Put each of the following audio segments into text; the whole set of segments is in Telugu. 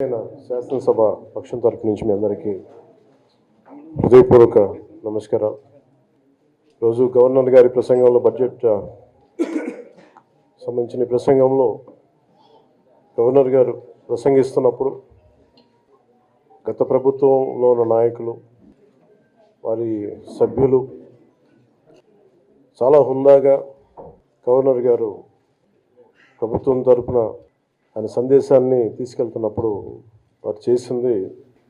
నేను శాసనసభ పక్షం తరఫు నుంచి మీ అందరికీ హృదయపూర్వక నమస్కారం రోజు గవర్నర్ గారి ప్రసంగంలో బడ్జెట్ సంబంధించిన ప్రసంగంలో గవర్నర్ గారు ప్రసంగిస్తున్నప్పుడు గత ప్రభుత్వంలో ఉన్న నాయకులు వారి సభ్యులు చాలా హుందాగా గవర్నర్ గారు ప్రభుత్వం తరపున ఆయన సందేశాన్ని తీసుకెళ్తున్నప్పుడు వారు చేసింది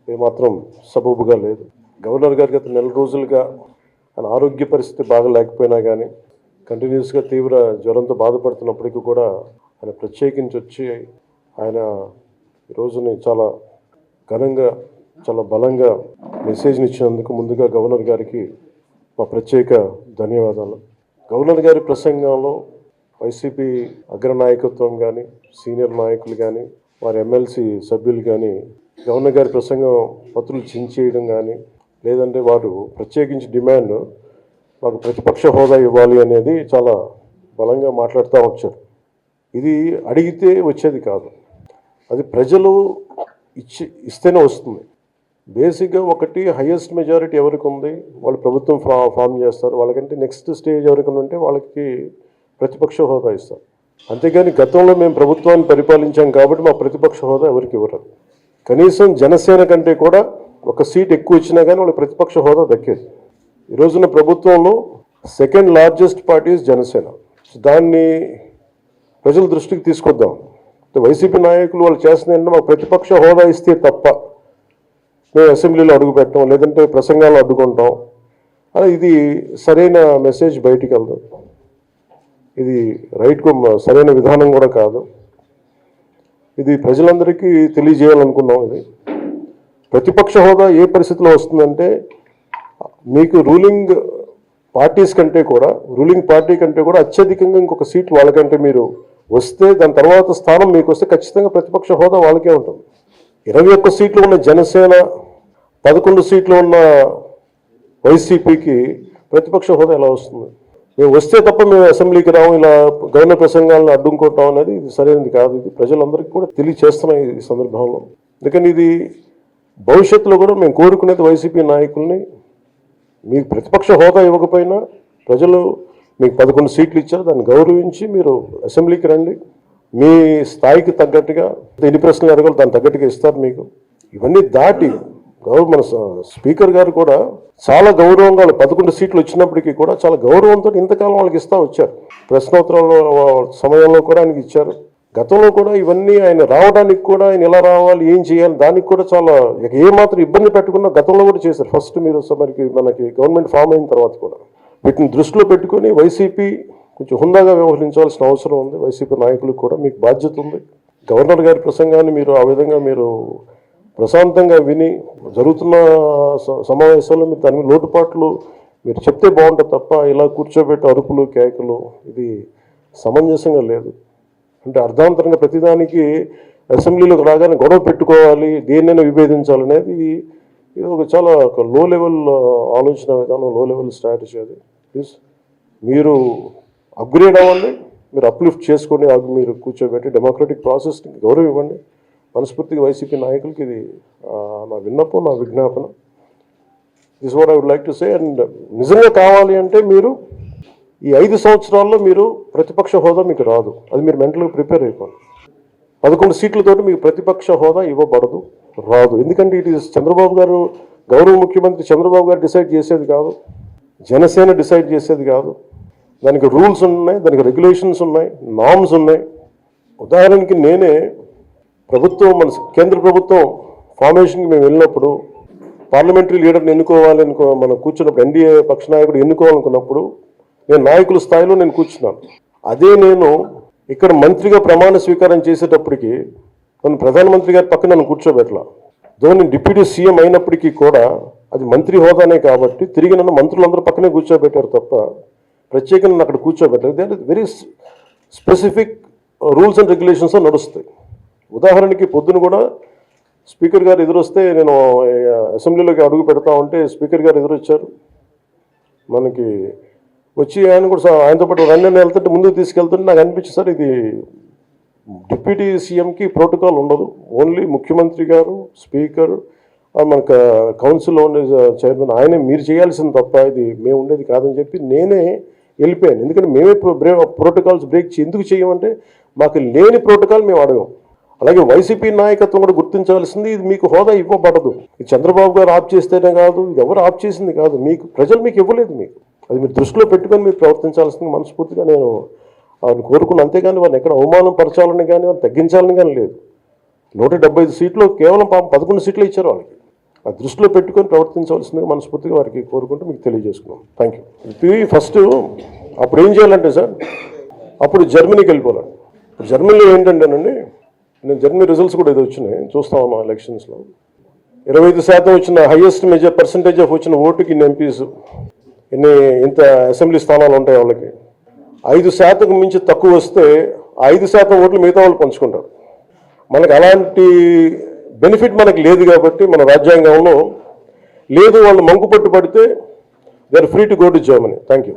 ఏమాత్రం సబబుగా లేదు. గవర్నర్ గారు గత నెల రోజులుగా ఆయన ఆరోగ్య పరిస్థితి బాగా లేకపోయినా కానీ కంటిన్యూస్గా తీవ్ర జ్వరంతో బాధపడుతున్నప్పటికీ కూడా ఆయన ప్రత్యేకించి వచ్చి ఆయన రోజుని చాలా ఘనంగా చాలా బలంగా మెసేజ్ని ఇచ్చినందుకు ముందుగా గవర్నర్ గారికి మా ప్రత్యేక ధన్యవాదాలు. గవర్నర్ గారి ప్రసంగంలో వైసీపీ అగ్రనాయకత్వం కానీ సీనియర్ నాయకులు కానీ వారి ఎమ్మెల్సీ సభ్యులు కానీ గవర్నర్ గారి ప్రసంగం పత్రులు చించేయడం కానీ లేదంటే వారు ప్రత్యేకించి డిమాండ్ మాకు ప్రతిపక్ష హోదా ఇవ్వాలి అనేది చాలా బలంగా మాట్లాడుతూ వచ్చారు. ఇది అడిగితే వచ్చేది కాదు. అది ప్రజలు ఇచ్చి ఇస్తేనే వస్తుంది. బేసిక్గా ఒకటి హయ్యెస్ట్ మెజారిటీ ఎవరికి ఉంది? వాళ్ళు ప్రభుత్వం ఫా ఫామ్ చేస్తారు. వాళ్ళకంటే నెక్స్ట్ స్టేజ్ ఎవరికి ఉంటే వాళ్ళకి ప్రతిపక్ష హోదా ఇస్తారు అంతేగాని గతంలో మేము ప్రభుత్వాన్ని పరిపాలించాం కాబట్టి మా ప్రతిపక్ష హోదా ఎవరికి ఇవ్వరు. కనీసం జనసేన కంటే కూడా ఒక సీట్ ఎక్కువ ఇచ్చినా కానీ వాళ్ళ ప్రతిపక్ష హోదా దక్కేది. ఈ రోజున ప్రభుత్వంలో సెకండ్ లార్జెస్ట్ పార్టీ జనసేన. దాన్ని ప్రజల దృష్టికి తీసుకొద్దాం. వైసీపీ నాయకులు వాళ్ళు చేస్తున్నారంటే మాకు ప్రతిపక్ష హోదా ఇస్తే తప్ప మేము అసెంబ్లీలో అడుగుపెట్టాం లేదంటే ప్రసంగాలు అడ్డుకుంటాం. అలా ఇది సరైన మెసేజ్ బయటికి వెళ్దాం. ఇది రైట్కు సరైన విధానం కూడా కాదు. ఇది ప్రజలందరికీ తెలియజేయాలనుకున్నాం ఇది. ప్రతిపక్ష హోదా ఏ పరిస్థితిలో వస్తుందంటే మీకు రూలింగ్ పార్టీస్ కంటే కూడా రూలింగ్ పార్టీ కంటే కూడా అత్యధికంగా ఇంకొక సీట్ వాళ్ళకంటే మీరు వస్తే దాని తర్వాత స్థానం మీకు వస్తే ఖచ్చితంగా ప్రతిపక్ష హోదా వాళ్ళకే ఉంటుంది. ఇరవై ఒక్క సీట్లు ఉన్న జనసేన పదకొండు సీట్లు ఉన్న వైసీపీకి ప్రతిపక్ష హోదా ఎలా వస్తుంది? మేము వస్తే తప్ప మేము అసెంబ్లీకి రాము ఇలా గౌరవ ప్రసంగాలను అడ్డుకుంటాం అనేది ఇది సరైనది కాదు. ఇది ప్రజలందరికీ కూడా తెలియచేస్తున్నాం ఈ సందర్భంలో. అందుకని ఇది భవిష్యత్తులో కూడా మేము కోరుకునేది వైసీపీ నాయకుల్ని మీకు ప్రతిపక్ష హోదా ఇవ్వకపోయినా ప్రజలు మీకు పదకొండు సీట్లు ఇచ్చారు దాన్ని గౌరవించి మీరు అసెంబ్లీకి రండి. మీ స్థాయికి తగ్గట్టుగా ఎన్ని ప్రశ్నలు అడగాలి దాన్ని తగ్గట్టుగా ఇస్తారు మీకు. ఇవన్నీ దాటి మన స్పీకర్ గారు కూడా చాలా గౌరవంగా వాళ్ళు పదకొండు సీట్లు వచ్చినప్పటికీ కూడా చాలా గౌరవంతో ఇంతకాలం వాళ్ళకి ఇస్తా వచ్చారు. ప్రశ్నోత్తరాల సమయంలో కూడా ఆయనకి ఇచ్చారు. గతంలో కూడా ఇవన్నీ ఆయన రావడానికి కూడా ఆయన ఎలా రావాలి ఏం చేయాలి దానికి కూడా చాలా ఏమాత్రం ఇబ్బంది పెట్టకుండా గతంలో కూడా చేశారు. ఫస్ట్ మీరు మనకి మనకి గవర్నమెంట్ ఫామ్ అయిన తర్వాత కూడా వీటిని దృష్టిలో పెట్టుకొని వైసీపీ కొంచెం హుందాగా వ్యవహరించాల్సిన అవసరం ఉంది. వైసీపీ నాయకులకు కూడా మీకు బాధ్యత ఉంది. గవర్నర్ గారి ప్రసంగాన్ని మీరు ఆ విధంగా మీరు ప్రశాంతంగా విని జరుగుతున్న స- మీరు దాని మీద లోటుపాట్లు మీరు చెప్తే బాగుంటుంది తప్ప ఇలా కూర్చోబెట్టి అరుపులు కేకలు ఇది సమంజసంగా లేదు. అంటే అర్ధాంతరంగా ప్రతిదానికి అసెంబ్లీలోకి రాగానే గొడవ పెట్టుకోవాలి దేన్నైనా విభేదించాలనేది ఇది ఒక చాలా ఒక లో లెవెల్ ఆలోచన విధానం లో లెవెల్ స్ట్రాటజీ అది. ప్లీజ్ మీరు అప్గ్రేడ్ అవ్వండి మీరు అప్లిఫ్ట్ చేసుకొని మీరు కూర్చోబెట్టి డెమోక్రటిక్ ప్రాసెస్ని గౌరవ ఇవ్వండి. మనస్ఫూర్తిగా వైసీపీ నాయకులకి ఇది నా విన్నపం నా విజ్ఞాపన. This what I would like to say and నిజంగా కావాలి అంటే మీరు ఈ ఐదు సంవత్సరాల్లో మీరు ప్రతిపక్ష హోదా మీకు రాదు. అది మీరు మెంటల్గా ప్రిపేర్ అయిపోండి. పదకొండు సీట్లతోటి మీకు ప్రతిపక్ష హోదా ఇవ్వబడదు రాదు. ఎందుకంటే ఇట్ ఈస్ చంద్రబాబు గారు గౌరవ ముఖ్యమంత్రి చంద్రబాబు గారు డిసైడ్ చేసేది కాదు. జనసేన డిసైడ్ చేసేది కాదు. దానికి రూల్స్ ఉన్నాయి దానికి రెగ్యులేషన్స్ ఉన్నాయి నామ్స్ ఉన్నాయి. ఉదాహరణకి నేనే ప్రభుత్వం మన కేంద్ర ప్రభుత్వం ఫార్మేషన్కి మేము వెళ్ళినప్పుడు పార్లమెంటరీ లీడర్ని ఎన్నుకోవాలి అనుకో మనం కూర్చున్నప్పుడు ఎన్డీఏ పక్ష నాయకుడు ఎన్నుకోవాలనుకున్నప్పుడు నేను నాయకుల స్థాయిలో నేను కూర్చున్నాను. అదే నేను ఇక్కడ మంత్రిగా ప్రమాణ స్వీకారం చేసేటప్పటికి నన్ను ప్రధానమంత్రి గారి పక్కన నన్ను కూర్చోబెట్టలా. ధోని డిప్యూటీ సీఎం అయినప్పటికీ కూడా అది మంత్రి హోదానే కాబట్టి తిరిగి నన్ను మంత్రులందరూ పక్కనే కూర్చోబెట్టారు తప్ప ప్రత్యేకంగా నన్ను అక్కడ కూర్చోబెట్టలేదు. They very specific rules and regulations నడుస్తాయి. ఉదాహరణకి పొద్దున కూడా స్పీకర్ గారు ఎదురొస్తే నేను అసెంబ్లీలోకి అడుగు పెడతా ఉంటే స్పీకర్ గారు ఎదురొచ్చారు. మనకి వచ్చి ఆయన కూడా ఆయనతో పాటు రండి అని వెళ్తుంటే ముందుకు తీసుకెళ్తుంటే నాకు అనిపించింది సార్ ఇది డిప్యూటీ సీఎంకి ప్రోటోకాల్ ఉండదు. ఓన్లీ ముఖ్యమంత్రి గారు స్పీకర్ మనకు కౌన్సిల్లో ఉండే చైర్మన్ ఆయనే మీరు చేయాల్సింది తప్ప ఇది మేము ఉండేది కాదని చెప్పి నేనే వెళ్ళిపోయాను. ఎందుకంటే మేమే ప్రోటోకాల్స్ బ్రేక్ ఎందుకు చేయమంటే మాకు లేని ప్రోటోకాల్ మేము అడగం. అలాగే వైసీపీ నాయకత్వం కూడా గుర్తించవలసింది ఇది మీకు హోదా ఇవ్వబడదు. ఇది చంద్రబాబు గారు ఆప్ చేస్తేనే కాదు ఇది ఎవరు ఆప్ చేసింది కాదు. మీకు ప్రజలు మీకు ఇవ్వలేదు మీకు. అది మీరు దృష్టిలో పెట్టుకొని మీరు ప్రవర్తించాల్సింది మనస్ఫూర్తిగా నేను వారిని కోరుకున్న అంతేగాని వారిని ఎక్కడ అవమానం పరచాలని కానీ వారిని తగ్గించాలని కానీ లేదు. నూట డెబ్బై ఐదు సీట్లు కేవలం పాపం పదకొండు సీట్లు ఇచ్చారు వాళ్ళకి. ఆ దృష్టిలో పెట్టుకొని ప్రవర్తించవలసిందిగా మనస్ఫూర్తిగా వారికి కోరుకుంటూ మీకు తెలియజేసుకున్నాం. థ్యాంక్ యూ ఫస్ట్ అప్పుడు ఏం చేయాలంటే సార్ అప్పుడు జర్మనీకి వెళ్ళిపోవాలి. జర్మనీలో ఏంటంటేనండి నేను జర్మనీ రిజల్ట్స్ కూడా ఇది వచ్చినాయి. చూస్తాం మా ఎలక్షన్స్లో ఇరవై ఐదు శాతం వచ్చిన హైయెస్ట్ మెజర్ పర్సంటేజ్ ఆఫ్ వచ్చిన ఓటుకి ఇన్ని ఎంపీస్ ఇన్ని ఇంత అసెంబ్లీ స్థానాలు ఉంటాయి వాళ్ళకి. ఐదు శాతం మించి తక్కువ వస్తే ఐదు శాతం ఓట్లు మిగతా వాళ్ళు పంచుకుంటారు. మనకు అలాంటి బెనిఫిట్ మనకు లేదు కాబట్టి మన రాజ్యాంగంలో లేదు వాళ్ళు మంకు పట్టు పడితే they are free to go to Germany thank you